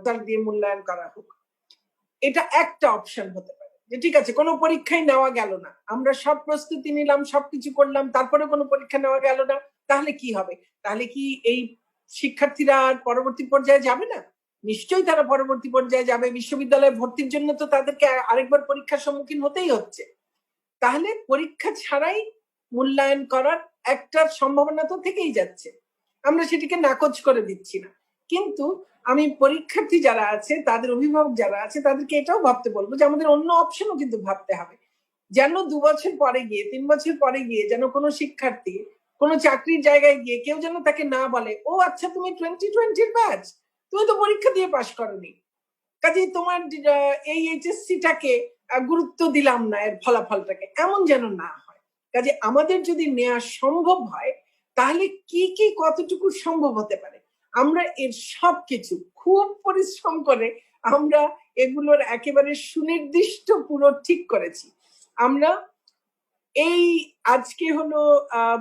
দল দিয়ে মূল্যায়ন করা হোক। এটা একটা অপশন হতে পারে। যে ঠিক আছে, কোনো পরীক্ষায় নেওয়া গেল না। আমরা সব প্রস্তুতি নিলাম, সবকিছু করলাম তারপরে কোনো পরীক্ষা নেওয়া গেল না। তাহলে কি হবে? তাহলে কি এই শিক্ষার্থীরা আর পরবর্তী পর্যায়ে যাবে না? নিশ্চয়ই তারা পরবর্তী পর্যায়ে যাবে। বিশ্ববিদ্যালয়ে ভর্তির জন্য তো তাদেরকে আরেকবার পরীক্ষার সম্মুখীন হতেই হচ্ছে। তাহলে পরীক্ষা ছাড়াই মূল্যায়ন করার একটা সম্ভাবনা তো থেকেই যাচ্ছে। আমরা সেটিকে নাকচ করে দিচ্ছি না। কিন্তু আমি পরীক্ষার্থী যারা আছে, তাদের অভিভাবক যারা আছে, তাদেরকে এটাও ভাবতে বলব যে আমাদের অন্য অপশনও কিন্তু ভাবতে হবে। যেন দু বছর পরে গিয়ে, তিন বছর পরে গিয়ে যেন কোনো শিক্ষার্থী কোনো চাকরির জায়গায় গিয়ে কেউ যেন তাকে না বলে, ও আচ্ছা তুমি টোয়েন্টি টোয়েন্টির ব্যাচ তুমি তো পরীক্ষা দিয়ে পাশ করনি। কাজেই তোমার এই এইচএসসিটাকে গুরুত্ব দিলাম না এর ফলাফলটাকে, এমন যেন না হয়। কাজে আমাদের যদি নেওয়া সম্ভব হয়, তাহলে কি কি, কতটুকু সম্ভব হতে পারে? আমরা এর সব কিছু খুব পরিশ্রম করে আমরা এগুলোর একেবারে সুনির্দিষ্ট পুরো ঠিক করেছি। আমরা এই আজকে হলো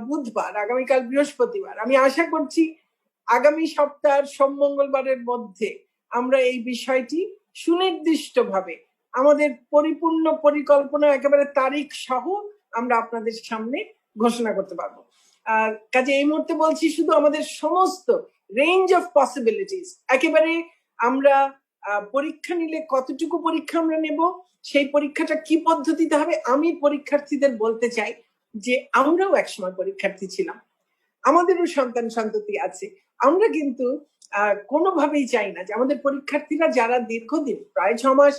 বুধবার, আগামীকাল বৃহস্পতিবার। আমি আশা করছি আগামী সপ্তাহের সোম মঙ্গলবারের মধ্যে আমরা এই বিষয়টি সুনির্দিষ্টভাবে আমাদের পরিপূর্ণ পরিকল্পনা একেবারে তারিখ সহ আমরা আপনাদের সামনে ঘোষণা করতে পারব। আর কাজে এই মুহূর্তে বলছি শুধু আমাদের সমস্ত রেঞ্জ অফ পসিবিলিটিস একেবারে আমরা পরীক্ষা নিলে কতটুকু পরীক্ষা আমরা নেব, সেই পরীক্ষাটা কি পদ্ধতিতে হবে, আমি পরীক্ষার্থীদের বলতে চাই যে আমরাও একসময় পরীক্ষার্থী ছিলাম। আমাদেরও সন্তান সন্ততি আছে। আমরা কিন্তু কোনোভাবেই চাই না যে আমাদের পরীক্ষার্থীরা যারা দীর্ঘদিন, প্রায় ছ মাস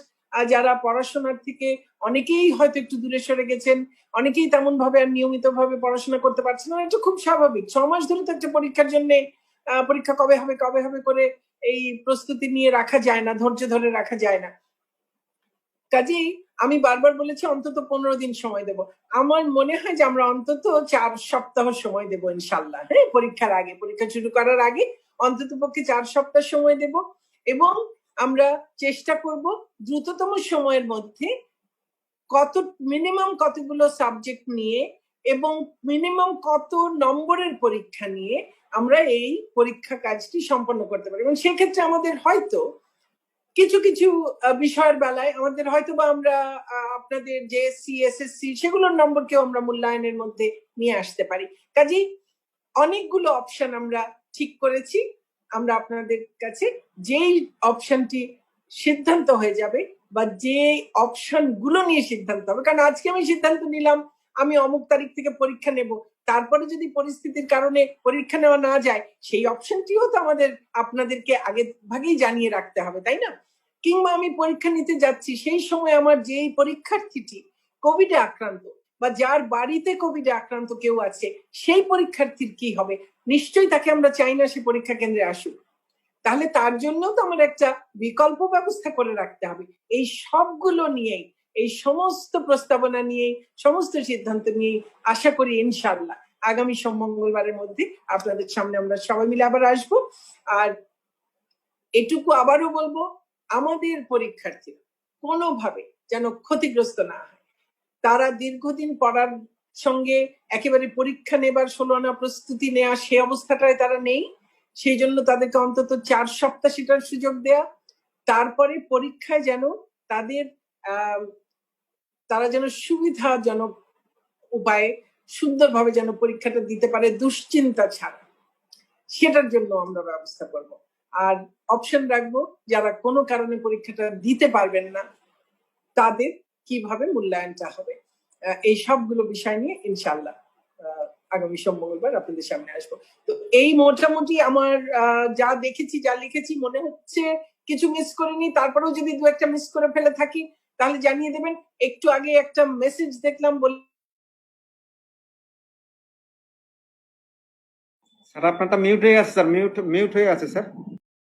যারা পড়াশোনার থেকে অনেকেই হয়তো একটু দূরে সরে গেছেন, অনেকেই তেমন ভাবে আর নিয়মিত ভাবে পড়াশোনা করতে পারছেন না, এটা খুব স্বাভাবিক। ছ মাস ধরে তো একটা পরীক্ষার জন্য পরীক্ষা কবে হবে কবে হবে করে এই প্রস্তুতি নিয়ে রাখা যায় না, ধৈর্য ধরে রাখা যায় না। কাজেই আমি বারবার বলেছি, অন্তত পনেরো দিন সময় দেব। আমার মনে হয় যে আমরা অন্তত চার সপ্তাহ সময় দেব ইনশাল্লাহ হ্যাঁ পরীক্ষার আগে, পরীক্ষা শুরু করার আগে অন্তত পক্ষে চার সপ্তাহ সময় দেব এবং আমরা চেষ্টা করব দ্রুততম সময়ের মধ্যে কত, মিনিমাম কতগুলো সাবজেক্ট নিয়ে এবং মিনিমাম কত নম্বরের পরীক্ষা নিয়ে আমরা এই পরীক্ষা কাজটি সম্পন্ন করতে পারি। এবং সেক্ষেত্রে আমাদের হয়তো কিছু কিছু বিষয়ের বেলায় আমাদের হয়তো বা আমরা আপনাদের যে সিএসএসসি সেগুলোর নম্বরকেও আমরা মূল্যায়নের মধ্যে নিয়ে আসতে পারি। কাজেই অনেকগুলো অপশন আমরা ঠিক করেছি। আমরা আপনাদের কাছে যেই অপশনটি সিদ্ধান্ত হয়ে যাবে বা যে অপশনগুলো নিয়ে সিদ্ধান্ত হবে। কারণ আজকে আমি সিদ্ধান্ত নিলাম, আমি অমুক তারিখ থেকে পরীক্ষা নেব তারপরে যদি পরিস্থিতির কারণে পরীক্ষা নেওয়া না যায়, সেই অপশনটিও তো আমাদের, আপনাদেরকে আগে ভাগেই জানিয়ে রাখতে হবে, তাই না? কিংবা আমি পরীক্ষা নিতে যাচ্ছি, সেই সময় আমার যেই পরীক্ষার্থীটি কোভিডে আক্রান্ত বা যার বাড়িতে কোভিডে আক্রান্ত কেউ আছে, সেই পরীক্ষার্থীর কি হবে? নিশ্চয়ই তাকে আমরা চাই না সে পরীক্ষা কেন্দ্রে আসুক। তাহলে তার জন্য তো আমার একটা বিকল্প ব্যবস্থা করে রাখতে হবে। এই সবগুলো নিয়েই এই সমস্ত প্রস্তাবনা নিয়ে, সমস্ত সিদ্ধান্ত নিয়ে আশা করি ইনশাল্লাহ আগামী সোম মঙ্গলবারের মধ্যে আপনাদের সামনে আমরা সবাই মিলে আবার আসব। আর এটুকু আবারও বলব, আমাদের পরীক্ষার্থীরা কোনোভাবে যেন ক্ষতিগ্রস্ত না হয়। তারা দীর্ঘদিন পড়ার সঙ্গে একেবারে পরীক্ষা নেবার ষোলো আনা প্রস্তুতি নেওয়া সে অবস্থাটায় তারা নেই। সেই জন্য তাদেরকে অন্তত চার সপ্তাহ সেটার সুযোগ দেয়া। তারপরে পরীক্ষায় যেন তাদের তারা যেন সুবিধাজনক উপায়ে সুন্দরভাবে যেন পরীক্ষাটা দিতে পারে দুশ্চিন্তা ছাড়া। সেটার জন্য আমরা ব্যবস্থা করব। আর অপশন রাখব, যারা কোনো কারণে পরীক্ষাটা দিতে পারবেন না, তাদের কীভাবে মূল্যায়নটা হবে? এই সবগুলো বিষয় নিয়ে ইনশাল্লাহ আগামী সোম মঙ্গলবার আপনাদের সামনে আসব। তো এই মোটামুটি আমার যা দেখেছি, যা লিখেছি, মনে হচ্ছে কিছু মিস করিনি, তারপরেও যদি দু একটা মিস করে ফেলে থাকি তাহলে জানিয়ে দেবেন, একটু আগে একটা মেসেজ দেখলাম বল স্যার, আপনারটা মিউট হয়ে আছে স্যার। মিউট মিউট হয়ে আছে স্যার।